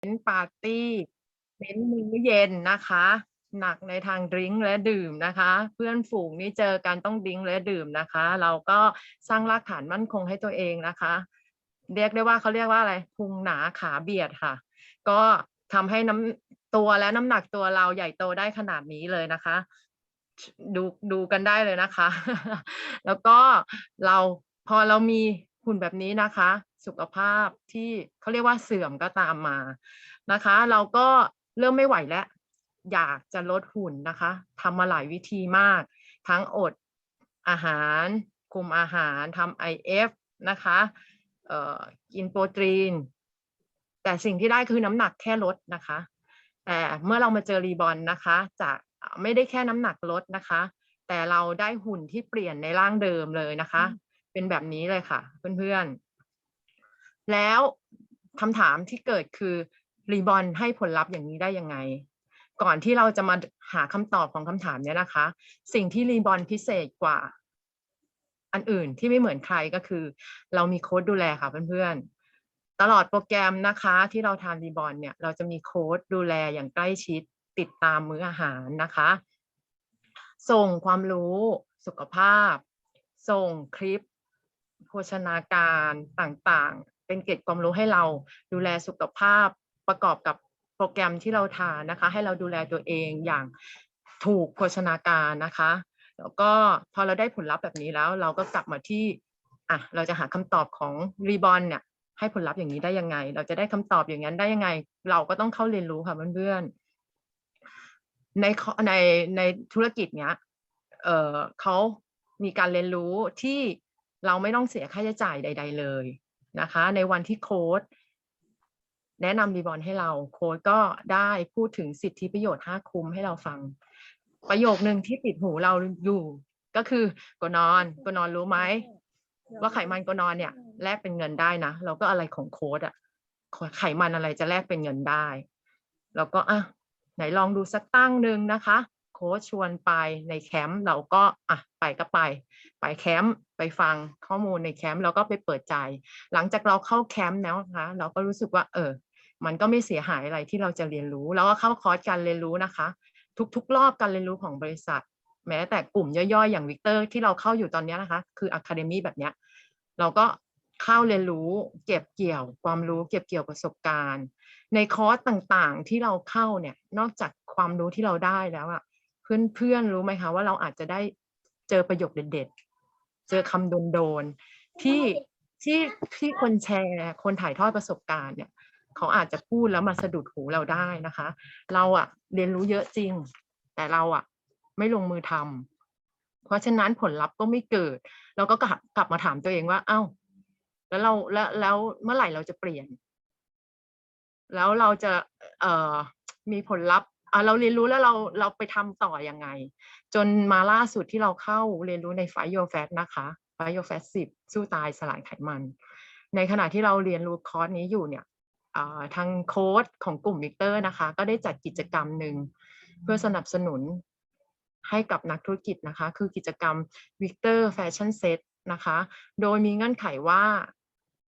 เนปาร์ตี้เน้นมื้อเย็นนะคะ หนักในทางดริงก์และดื่มนะคะ เพื่อนฝูงนี่เจอกันต้องดริงก์และดื่มนะคะ เราก็สร้างรากฐานมั่นคงให้ตัวเองนะคะ เรียกได้ว่าเขาเรียกว่าอะไรพุงหนาขาเบียดค่ะ ก็ทำให้น้ำตัวและน้ำหนักตัวเราใหญ่โตได้ขนาดนี้เลยนะคะ ดูดูกันได้เลยนะคะ แล้วก็เราพอเรามี หุ่นแบบนี้นะคะ สุขภาพที่เขาเรียกว่าเสื่อมก็ตามมานะคะ เราก็เริ่มไม่ไหวแล้ว อยากจะลดหุ่นนะคะทำมาหลายวิธีมาก ทั้งอดอาหาร คุมอาหารทำ IF นะคะกินโปรตีน แต่สิ่งที่ได้คือน้ำหนักแค่ลดนะคะ แต่เมื่อเรามาเจอรีบอลนะคะจะไม่ได้แค่น้ำหนักลดนะคะ แต่เราได้หุ่นที่เปลี่ยนในร่างเดิมเลยนะคะ เป็นแบบนี้เลยค่ะ เพื่อนๆ แล้วคำถามที่เกิดคือรีบอลให้ผลลัพธ์อย่างนี้ได้ยังไง ก่อนที่เราจะมาหาคำตอบของคำถามเนี้ยนะคะ สิ่งที่รีบอลพิเศษกว่า อันอื่นที่ไม่เหมือนใครก็คือ เรามีโค้ดดูแลค่ะเพื่อนๆ ตลอดโปรแกรมนะคะ ที่เราทานรีบอลเนี่ยเราจะมีโค้ดดูแลอย่างใกล้ชิดติดตามมื้ออาหารนะคะ ส่งความรู้ สุขภาพ ส่งคลิป โภชนาการต่างๆ เป็นเกร็ดความรู้ให้เราดูแลสุขภาพประกอบกับโปรแกรมที่เราทานนะคะ ให้เราดูแลตัวเองอย่างถูกโภชนาการนะคะ แล้วก็พอเราได้ผลลัพธ์แบบนี้แล้ว เราก็กลับมาที่อะเราจะหาคำตอบของรีบอลเนี่ยให้ผลลัพธ์อย่างนี้ได้ยังไง เราจะได้คำตอบอย่างนั้นได้ยังไง เราก็ต้องเข้าเรียนรู้ค่ะเพื่อนๆในในในธุรกิจเนี้ยเอ่อเขามีการเรียนรู้ที่ เราไม่ต้องเสียค่าใช้จ่ายใด ๆ เลยนะคะ ในวันที่โค้ดแนะนำรีบอลให้เราโค้ดก็ได้พูดถึงสิทธิประโยชน์ห้าคุ้มให้เราฟัง ประโยคหนึ่งที่ติดหูเราอยู่ ก็คือกนอนกนอนรู้ไหมว่าไขมันกนอนเนี่ยแลกเป็นเงินได้นะเราก็อะไรของโค้ดอะไขมันอะไรจะแลกเป็นเงินได้ แล้วก็อะไหนลองดูสักตั้งหนึ่งนะคะ โค้ชชวนไปในแคมป์เราก็อะไปก็ไป ไปแคมป์ไปฟังข้อมูลในแคมป์เราก็ไปเปิดใจ หลังจากเราเข้าแคมป์แล้วนะคะเราก็รู้สึกว่า เออ มันก็ไม่เสียหายอะไรที่เราจะเรียนรู้ แล้วก็เข้าคอร์สการเรียนรู้นะคะ ทุกๆ รอบการเรียนรู้ของบริษัท แม้แต่กลุ่มย่อยๆ อย่างวิกเตอร์ที่เราเข้าอยู่ตอนนี้นะคะ คืออะคาเดมี่แบบเนี้ยเราก็เข้าเรียนรู้เก็บเกี่ยวความรู้เก็บเกี่ยวประสบการณ์ ในคอร์สต่างๆที่เราเข้าเนี่ยนอกจากความรู้ที่เราได้แล้วอะ เพื่อนๆรู้ไหมคะว่าเราอาจจะได้เจอประโยคเด็ดๆ เจอคำโดนๆที่ที่ที่คนแชร์ คนถ่ายทอดประสบการณ์เนี่ย เขาอาจจะพูดแล้วมาสะดุดหูเราได้นะคะ เราอะเรียนรู้เยอะจริง แต่เราอะไม่ลงมือทำเพราะฉะนั้นผลลัพธ์ก็ไม่เกิด เราก็กลับกลับมาถามตัวเองว่า เอ้า แล้วเราแล้วแล้วเมื่อไหร่เราจะเปลี่ยน แล้วเราจะเอ่อมีผลลัพธ์ เราเรียนรู้แล้วเราเราไปทำต่อยังไง จนมาล่าสุดที่เราเข้าเรียนรู้ในไฟโยแฟตนะคะไฟโยแฟตสิบสู้ตายสลายไขมัน ในขณะที่เราเรียนรู้คอร์สนี้อยู่เนี่ยทางโค้ดของกลุ่มวิกเตอร์นะคะ ก็ได้จัดกิจกรรมหนึ่งเพื่อสนับสนุนให้กับนักธุรกิจนะคะ คือกิจกรรมวิกเตอร์แฟชั่นเซตนะคะ โดยมีเงื่อนไขว่า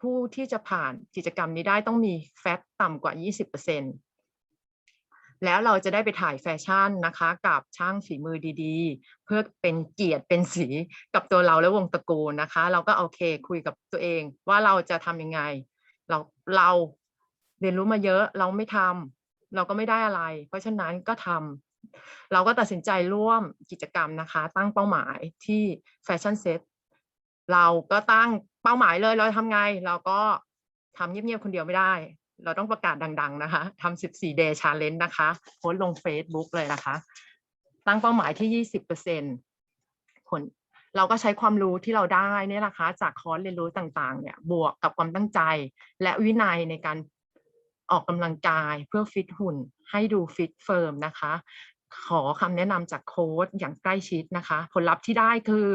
ผู้ที่จะผ่านกิจกรรมนี้ได้ต้องมีแฟตต่ำกว่า 20% แล้วเราจะได้ไปถ่ายแฟชั่นนะคะ กับช่างฝีมือดีๆ เพื่อเป็นเกียรติเป็นสีกับตัวเราและวงตระกูลนะคะ เราก็โอเคคุยกับตัวเองว่าเราจะทำยังไง เราเราเรียนรู้มาเยอะเราไม่ทำเราก็ไม่ได้อะไร เพราะฉะนั้นก็ทำเราก็ตัดสินใจร่วมกิจกรรมนะคะ ตั้งเป้าหมายที่แฟชั่นเซ็ตเราก็ตั้งเป้าหมายเลยเราทำไง เราก็ทำเงียบๆคนเดียวไม่ได้ เราต้องประกาศดัง ๆ นะคะทำ14 day challenge นะคะ โพสลง Facebook เลยนะคะ ตั้งเป้าหมายที่ 20%ผลเราก็ใช้ความรู้ที่เราได้นี่นะคะ จากคอร์สเรียนรู้ต่างๆ เนี่ย บวกกับความตั้งใจ และวินัยในการออกกำลังกายเพื่อฟิตหุ่น ให้ดูฟิตเฟิร์มนะคะ ขอคำแนะนำจากโค้ชอย่างใกล้ชิดนะคะ ผลลัพธ์ที่ได้คือ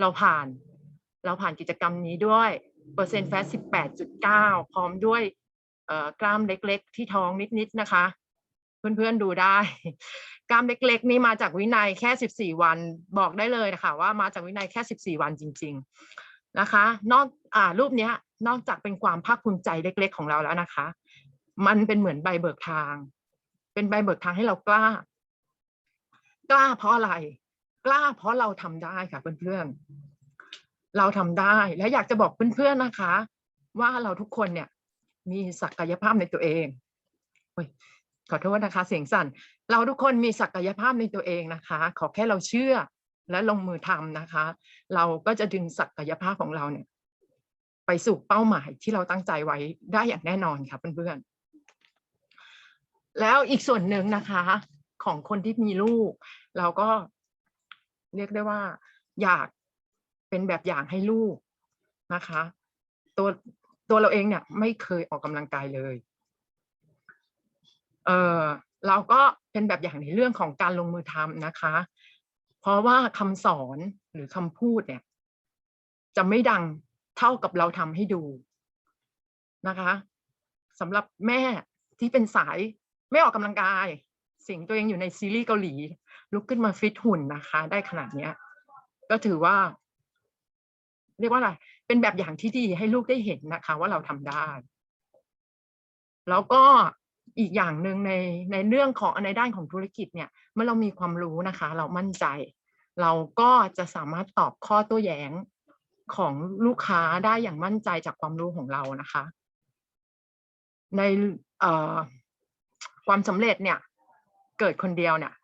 เราผ่าน เราผ่านกิจกรรมนี้ด้วยเปอร์เซ็นต์แฟต18.9 พร้อมด้วย กล้ามเล็กๆ ที่ท้องนิดๆนะคะ เพื่อนๆดูได้ กล้ามเล็กๆ นี่มาจากวินัยแค่ 14 วันบอกได้เลยนะคะว่ามาจากวินัยแค่ 14 วันจริง ๆนะคะ นอกอ่ารูปนี้นอกจากเป็นความภาคภูมิใจเล็ก ๆ ของเราแล้วนะคะ มันเป็นเหมือนใบเบิกทาง เป็นใบเบิกทางให้เรากล้า กล้าเพราะอะไร กล้าเพราะเราทำได้ค่ะเพื่อนๆเราทำได้และอยากจะบอกเพื่อนๆนะคะ ว่าเราทุกคนเนี่ย มีศักยภาพในตัวเองขอโทษนะคะ เสียงสั่น เราทุกคนมีศักยภาพในตัวเองนะคะ ขอแค่เราเชื่อและลงมือทำนะคะ เราก็จะดึงศักยภาพของเราเนี่ย ไปสู่เป้าหมายที่เราตั้งใจไว้ได้อย่างแน่นอนค่ะเพื่อนๆ แล้วอีกส่วนหนึ่งนะคะ ของคนที่มีลูก เราก็เรียกได้ว่า อยากเป็นแบบอย่างให้ลูกนะคะ ตัว ตัวเราเองเนี่ยไม่เคยออกกำลังกายเลย เออเราก็เป็นแบบอย่างในเรื่องของการลงมือทำนะคะ เพราะว่าคำสอนหรือคำพูดเนี่ย จะไม่ดังเท่ากับเราทำให้ดูนะคะสำหรับแม่ที่เป็นสายไม่ออกกำลังกาย สิ่งตัวเองอยู่ในซีรีส์เกาหลี ลุกขึ้นมาฟิตหุ่นนะคะ ได้ขนาดเนี้ย ก็ถือว่า เรียกว่าอะไรเป็นแบบอย่างที่ดีให้ลูกได้เห็นนะคะ ว่าเราทำได้ แล้วก็อีกอย่างหนึ่งในในเรื่องของในด้านของธุรกิจเนี่ยเมื่อเรามีความรู้นะคะ เรามั่นใจ เราก็จะสามารถตอบข้อโต้แย้งของลูกค้าได้อย่างมั่นใจจากความรู้ของเรานะคะ ในความสำเร็จเนี่ย เกิดคนเดียวเนี่ย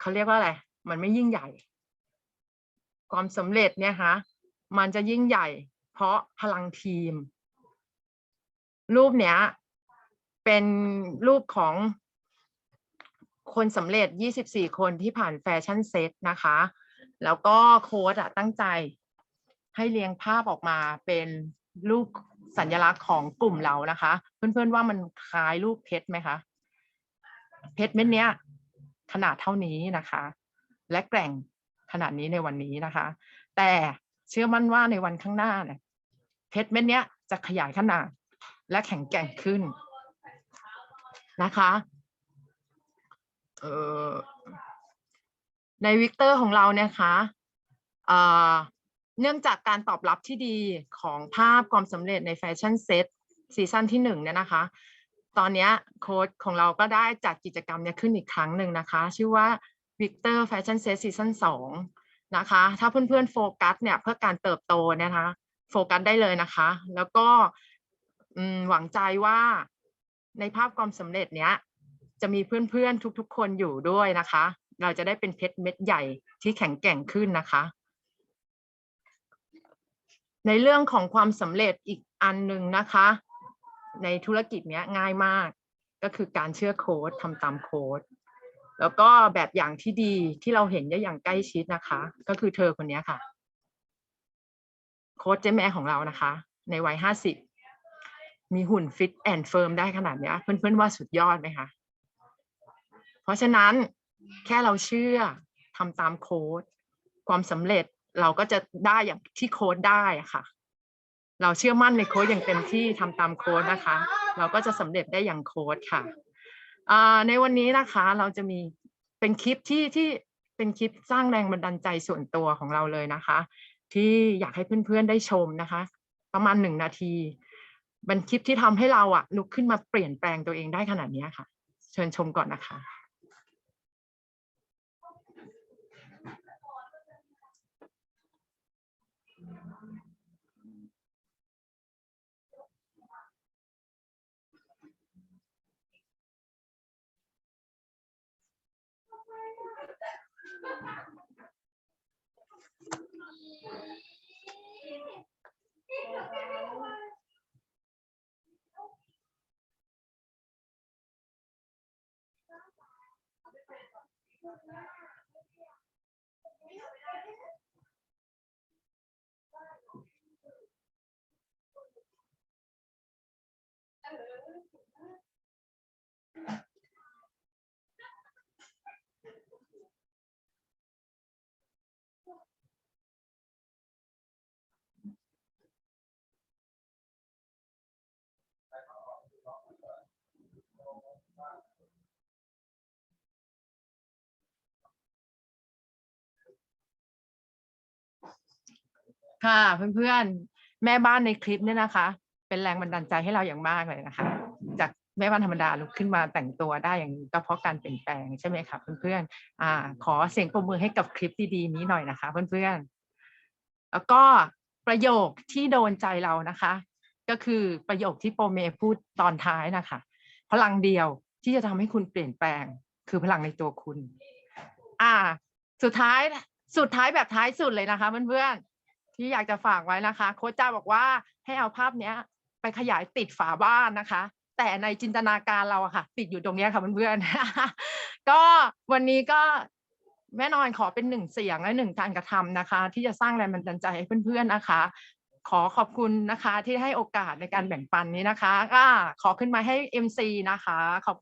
เขาเรียกว่าอะไร มันไม่ยิ่งใหญ่ ความสำเร็จเนี่ยคะ มันจะยิ่งใหญ่ เพราะพลังทีม รูปเนี้ย เป็นรูปของคนสำเร็จ 24 คนที่ผ่านแฟชั่นเซตนะคะ แล้วก็โค้ดอะตั้งใจให้เรียงภาพออกมาเป็นรูปสัญลักษณ์ของกลุ่มเรานะคะ เพื่อนๆว่ามันคล้ายรูปเพชรไหมคะ เพชรเม็ดเนี้ย ขนาดเท่านี้นะคะ และแกร่งขนาดนี้ในวันนี้นะคะ แต่ เชื่อมั่นว่าในวันข้างหน้าเนี่ยเพชรเม็ดนี้จะขยายขนาด และแข็งแกร่งขึ้นนะคะในวิกเตอร์ของเราเนี่ยคะเอ่อเนื่องจากการตอบรับที่ดีของภาพความสำเร็จในแฟชั่นเซตซีซั่นที่หนึ่งเนี่ยนะคะ ตอนนี้โค้ดของเราก็ได้จัดกิจกรรมเนี่ยขึ้นอีกครั้งหนึ่งนะคะ ชื่อว่า Victor Fashion Set Season 2 นะคะ ถ้าเพื่อนๆโฟกัสเนี่ยเพื่อการเติบโตเนยนะคะ โฟกัสได้เลยนะคะ แล้วก็หวังใจว่าในภาพความสำเร็จเนี้ย จะมีเพื่อนๆทุกๆ คนอยู่ด้วยนะคะ เราจะได้เป็นเพชรเม็ดใหญ่ที่แข็งแกร่งขึ้นนะคะ ในเรื่องของความสำเร็จอีกอันหนึ่งนะคะ ในธุรกิจเนี้ยง่ายมาก ก็คือการเชื่อโค้ดทำตามโค้ด แล้วก็แบบอย่างที่ดีที่เราเห็นได้อย่างใกล้ชิดนะคะ ก็คือเธอคนนี้ค่ะ โค้ดเจ๊แม่ของเรานะคะ ในวัยห้าสิบมีหุ่นฟิตแอนด์เฟิร์มได้ขนาดนี้เพื่อนๆว่าสุดยอดไหมคะ เพราะฉะนั้นแค่เราเชื่อทำตามโค้ดความสำเร็จเราก็จะได้อย่างที่โค้ดได้ค่ะ เราเชื่อมั่นในโค้ดอย่างเต็มที่ทำตามโค้ดนะคะ เราก็จะสำเร็จได้อย่างโค้ดค่ะ ในวันนี้นะคะเราจะมีเป็นคลิปที่ที่เป็นคลิปสร้างแรงบันดาลใจส่วนตัวของเราเลยนะคะ ที่อยากให้เพื่อนๆได้ชมนะคะ ประมาณหนึ่งนาทีเป็นคลิปที่ทำให้เราอะลุกขึ้นมาเปลี่ยนแปลงตัวเองได้ขนาดนี้ค่ะ เชิญชมก่อนนะคะ ค่ะเพื่อนๆ แม่บ้านในคลิปเนี่ยนะคะ เป็นแรงบันดาลใจให้เราอย่างมากเลยนะคะ จากแม่บ้านธรรมดาลุกขึ้นมาแต่งตัวได้อย่างนี้ก็เพราะการเปลี่ยนแปลงใช่ไหมคะเพื่อนๆอ่า ขอเสียงปรบมือให้กับคลิปดีๆนี้หน่อยนะคะ เพื่อนๆ แล้วก็ประโยคที่โดนใจเรานะคะ ก็คือประโยคที่โปรเมพูดตอนท้ายนะคะ พลังเดียวที่จะทำให้คุณเปลี่ยนแปลง คือพลังในตัวคุณ อ่า สุดท้ายสุดท้ายแบบท้ายสุดเลยนะคะเพื่อนๆ ที่อยากจะฝากไว้นะคะ โค้ชจ้าบอกว่าให้เอาภาพเนี้ย ไปขยายติดฝาบ้านนะคะ แต่ในจินตนาการเราอะค่ะ ติดอยู่ตรงนี้ค่ะเพื่อนๆก็วันนี้ก็แม่นอนขอเป็นหนึ่งเสียงและหนึ่งการกระทำนะคะ ที่จะสร้างแรงบันดาลใจให้เพื่อนๆนะคะ ขอขอบคุณนะคะที่ให้โอกาสในการแบ่งปันนี้นะคะก็ขอขึ้นมาให้ MC นะคะขอบ